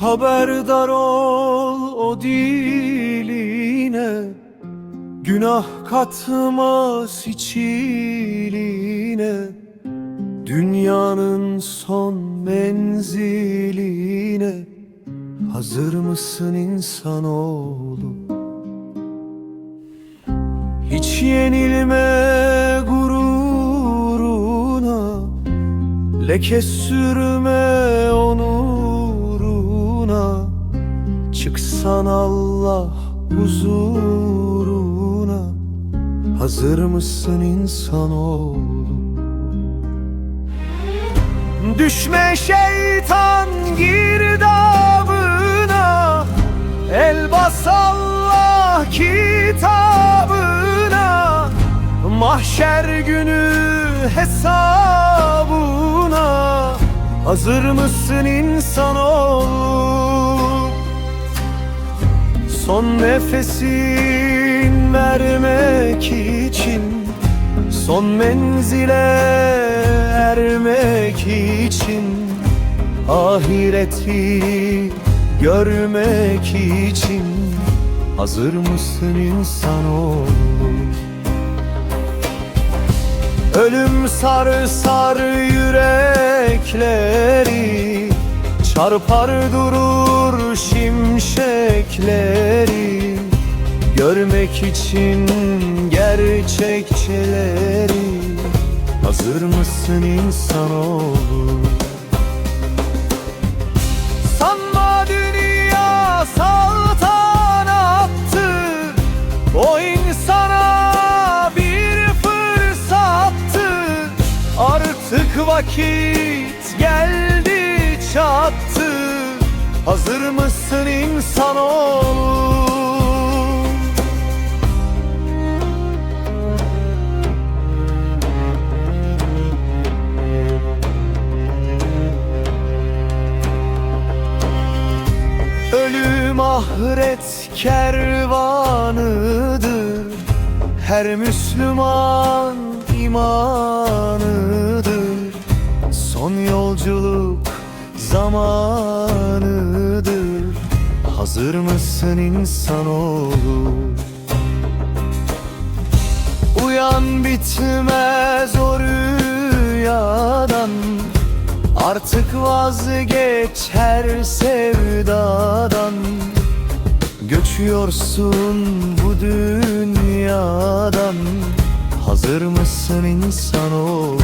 Haberdar ol o diline Günah katmaz içiline Dünyanın son menziline Hazır mısın insanoğlu? Hiç yenilme gururuna Leke sürme onuruna Çıksan Allah huzuruna Hazır mısın insanoğlu? Düşme şeytan girdabına El bas Allah kitabına Mahşer günü hesabına Hazır mısın insanoğlu? Son nefesin vermek için Son menzile ermek için Ahireti görmek için Hazır mısın insanoğlu? Ölüm sar sar yürekleri Çarpar durur şimşekleri Görmek için gerçekçileri Hazır mısın insanoğlu? Sanma dünya saltanattı O insana bir fırsattı Artık vakit Hazır mısın insanoğlu? Ölüm ahiret kervanıdır. Her Müslüman imanıdır. Son yolculuk zamanıdır Hazır mısın insanoğlu? Uyan bitmez o rüyadan Artık vazgeç her sevdadan Göçüyorsun bu dünyadan Hazır mısın insanoğlu?